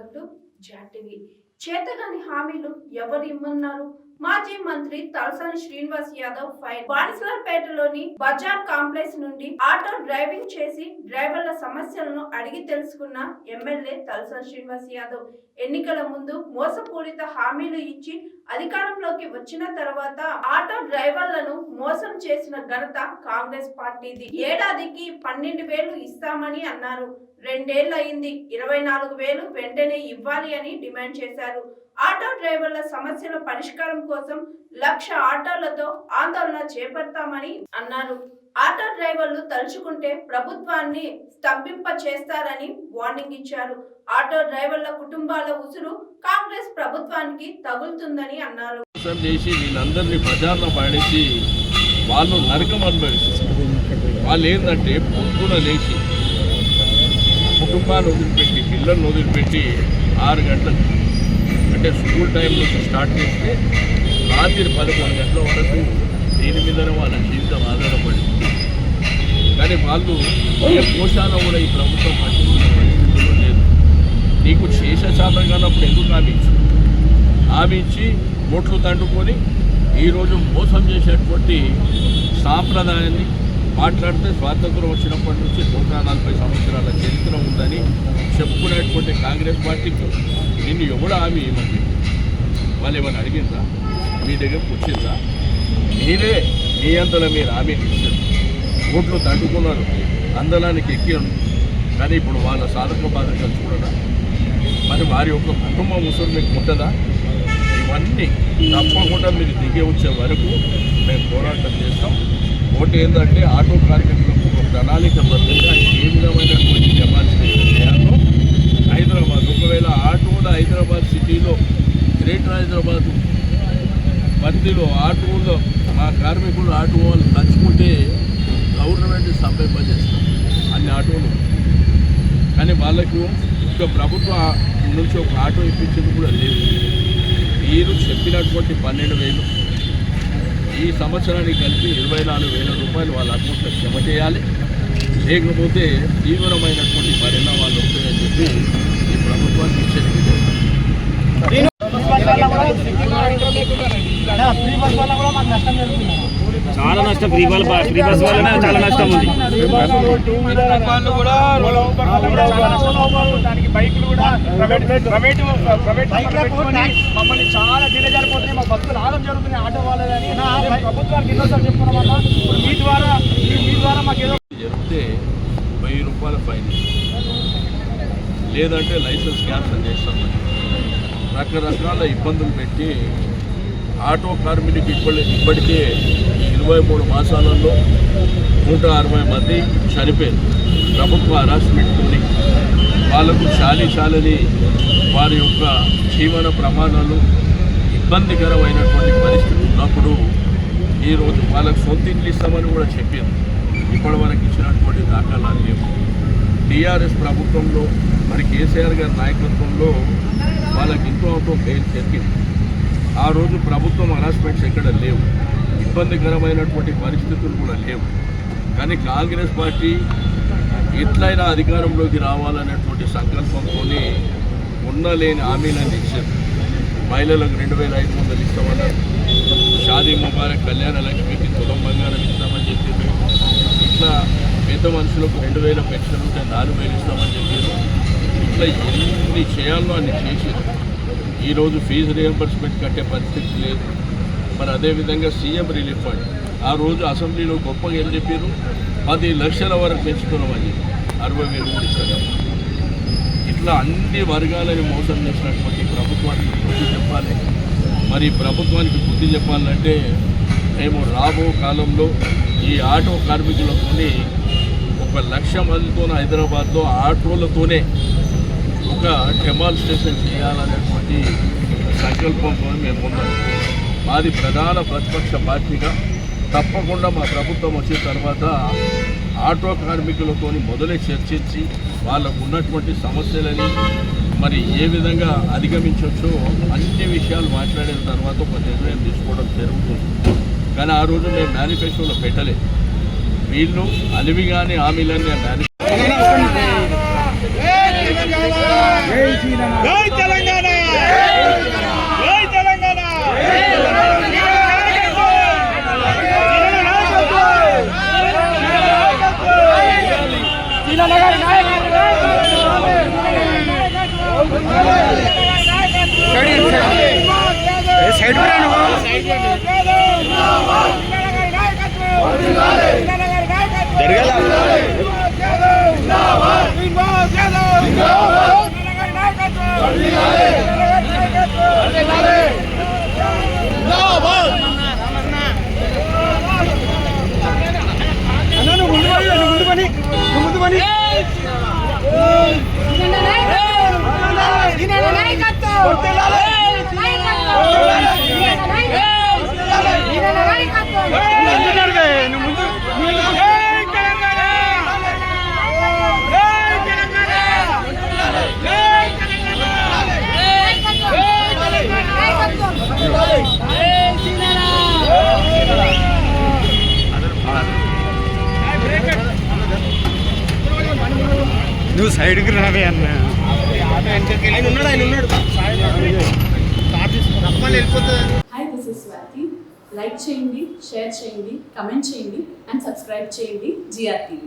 Welcome to Jat TV చేతగాని హామీలు ఎవరు ఇమ్మన్నారు? మాజీ మంత్రి తలసాని శ్రీనివాస్ యాదవ్ ఫైర్. బానిసలపేటలోని బజార్ కాంప్లెక్స్ నుండి ఆటో డ్రైవింగ్ చేసి డ్రైవర్ల సమస్యలను అడిగి తెలుసుకున్న ఎమ్మెల్యే తలసాని శ్రీనివాస్ యాదవ్. ఎన్నికల ముందు మోసపూరిత హామీలు ఇచ్చి అధికారంలోకి వచ్చిన తర్వాత ఆటో డ్రైవర్లను మోసం చేసిన ఘనత కాంగ్రెస్ పార్టీది. ఏడాదికి పన్నెండు వేలు ఇస్తామని అన్నారు. రెండేళ్ళు అయింది ఇరవై నాలుగు వేలు వెంటనే ఇవ్వాలి అని డిమాండ్ చేశారు. ఆటో డ్రైవర్ల సమస్యల పరిష్కారం కోసం లక్ష ఆటోలతో ఆందోళన చేపడతామని అన్నారు. ఆటో డ్రైవర్లు తలుచుకుంటే ప్రభుత్వాన్ని స్తంభింప చేస్తారని వార్నింగ్ ఇచ్చారు. ఆటో డ్రైవర్ల కుటుంబాల ఉసురు కాంగ్రెస్ ప్రభుత్వానికి తగులుతుందని అన్నారు. చేసి వీళ్ళందరినీ వాళ్ళు నరకం అనుభవిస్తారు వాళ్ళు ఏంటంటే పొద్దున లేచి కుటుంబాన్ని వదిలిపెట్టి పిల్లల్ని వదిలిపెట్టి ఆరు గంటలకు అంటే స్కూల్ టైం నుంచి స్టార్ట్ చేస్తే రాత్రి పదకొండు గంటల వరకు దీని మీదనే వాళ్ళ జీవితం ఆధారపడి కానీ వాళ్ళు ఏ కూడా ఈ ప్రభుత్వం పట్టించుకునే పరిస్థితుల్లో లేదు. నీకు శేషశాతం కానప్పుడు ఎందుకు హామీ ఇచ్చు హామీ ఇచ్చి ఓట్లు తండుకొని ఈరోజు మోసం చేసేటువంటి సాంప్రదాయాన్ని మాట్లాడితే స్వాతంత్రం వచ్చినప్పటి నుంచి నూట నలభై సంవత్సరాల చరిత్ర ఉందని చెప్పుకునేటువంటి కాంగ్రెస్ పార్టీకి నిన్ను ఎవడు హామీ ఇవ్వండి వాళ్ళు ఏమైనా అడిగిందా మీ దగ్గరకు వచ్చిందా మీరే మీ అంతలో మీరు ఆమె ఇచ్చారు. ఓట్లు తండుకున్నారు అందలానికి ఎక్కారు. కానీ ఇప్పుడు వాళ్ళ సాధక బాధకాలు చూడరా? మరి వారి యొక్క కుటుంబం ముసురు మీకు ఉంటుందా? ఇవన్నీ తప్పకుండా మీరు దిగే వచ్చే వరకు మేము పోరాటం చేస్తాం. ఒకటి ఏంటంటే ఆటో కార్యక్రమం ఒక ప్రణాళికబద్ధంగా ఏ విధమైనటువంటి డెమాన్స్ట్రేషన్ చేయాలో హైదరాబాద్ ఒకవేళ ఆటోలో హైదరాబాద్ సిటీలో గ్రేటర్ హైదరాబాద్. పరిధిలో ఆటోలో మా కార్మికులు ఆటో వాళ్ళు తలుచుకుంటే గవర్నమెంట్ సంపింపజేస్తాం అన్ని ఆటోలు. కానీ వాళ్ళకు ఇంకా ప్రభుత్వం నుంచి ఒక ఆటో ఇప్పించింది కూడా లేదు. మీరు చెప్పినటువంటి పన్నెండు వేలు ఈ సంవత్సరానికి కలిపి ఇరవై నాలుగు వేల రూపాయలు వాళ్ళ అకౌంట్లో జమ చేయాలి. లేకపోతే తీవ్రమైనటువంటి పరిణామాలు వస్తాయని చెప్పి ఈ ప్రభుత్వానికి హెచ్చరిక చాలా నష్టం ఫ్రీ బస్ ఫ్రీ బస్ వల్లనే చాలా నష్టం ఉంది. కూడా మమ్మల్ని చాలా డిలే మా భక్తులు ఆగం జరుగుతున్నాయి ఆటో వాళ్ళని ప్రభుత్వానికి వల్ల మీ ద్వారా మీ- ద్వారా మాకు ఏదో జరిగితే వెయ్యి రూపాయల ఫైన్. లేదంటే లైసెన్స్ క్యాన్సిల్ చేస్తాం. రకరకాల ఇబ్బందులు పెట్టి ఆటో కార్మికులకు ఇప్పటి ఇప్పటికే ఇరవై మూడు మాసాలలో నూట అరవై మంది చనిపోయారు. ప్రభుత్వ హరాస్మెంట్తోని వాళ్ళకు చాలి చాలని వారి యొక్క జీవన ప్రమాణాలు ఇబ్బందికరమైనటువంటి పరిస్థితి ఉన్నప్పుడు ఈరోజు వాళ్ళకు సొంత ఇంట్లు ఇస్తామని కూడా చెప్పారు. ఇప్పటి వరకు ఇచ్చినటువంటి దాఖలాలు లేవు. టీఆర్ఎస్ ప్రభుత్వంలో మరి కేసీఆర్ గారి నాయకత్వంలో వాళ్ళకి ఎంతో అంతో మేలు జరిగింది? ఆ రోజు ప్రభుత్వం హరాస్మెంట్స్ ఎక్కడ లేవు. ఇబ్బందికరమైనటువంటి పరిస్థితులు కూడా లేవు. కానీ కాంగ్రెస్ పార్టీ ఎట్లయినా అధికారంలోకి రావాలనేటువంటి సంకల్పంతోనే ఉన్న లేని హామీలను ఇచ్చారు మహిళలకు రెండు వేల ఐదు వందలు ఇస్తామన్నారు. షాదీ ముబారక్ కళ్యాణ లక్ష్మికి తులం బంగారం ఇస్తామని చెప్పారు ఇట్లా పెద్ద మనుషులకు రెండు వేల పెన్షన్ ఉంటే నాలుగు వేలు ఇస్తామని చెప్పారు. ఇట్లా ఎన్ని చేయాలో అన్ని చేసారు ఈరోజు ఫీజు రియంబర్స్మెంట్ కట్టే పరిస్థితి లేదు. మరి అదేవిధంగా సీఎం రిలీఫ్ ఫండ్. ఆ రోజు అసెంబ్లీలో గొప్పగా ఏం చెప్పారు? పది లక్షల వరకు పెంచుకున్నామని అరవై వేలు కూడా ఇస్తారు? ఇట్లా అన్ని వర్గాలని మోసం చేసినటువంటి ప్రభుత్వానికి బుద్ధి చెప్పాలి. మరి ప్రభుత్వానికి బుద్ధి చెప్పాలంటే మేము రాబో కాలంలో ఈ ఆటో కార్మికులతోని ఒక లక్ష మందితో హైదరాబాద్లో ఆటోలతోనే ఒక డెమాన్స్ట్రేషన్ చేయాలనేటువంటి సంకల్పంతో మేము ఉన్నాం మాది ప్రధాన ప్రతిపక్ష పార్టీగా. తప్పకుండా మా ప్రభుత్వం వచ్చిన తర్వాత ఆటో కార్మికులతో మొదలై చర్చించి వాళ్ళకు ఉన్నటువంటి సమస్యలని మరి ఏ విధంగా అధిగమించవచ్చో అన్ని విషయాలు మాట్లాడిన తర్వాత ఒక నిర్ణయం తీసుకోవడం జరుగుతుంది. కానీ ఆ రోజు మేము మేనిఫెస్టోలో పెట్టలేదు వీళ్ళు అలివి కానీ హామీలన్నీ సైడ్కి రావే అన్న. ఆయన ఉన్నాడు ఆయన ఉన్నాడు. Hi this is Swathi like చేయండి షేర్ చేయండి కమెంట్ చేయండి అండ్ సబ్స్క్రైబ్ చేయండి జిఆర్ టీవీ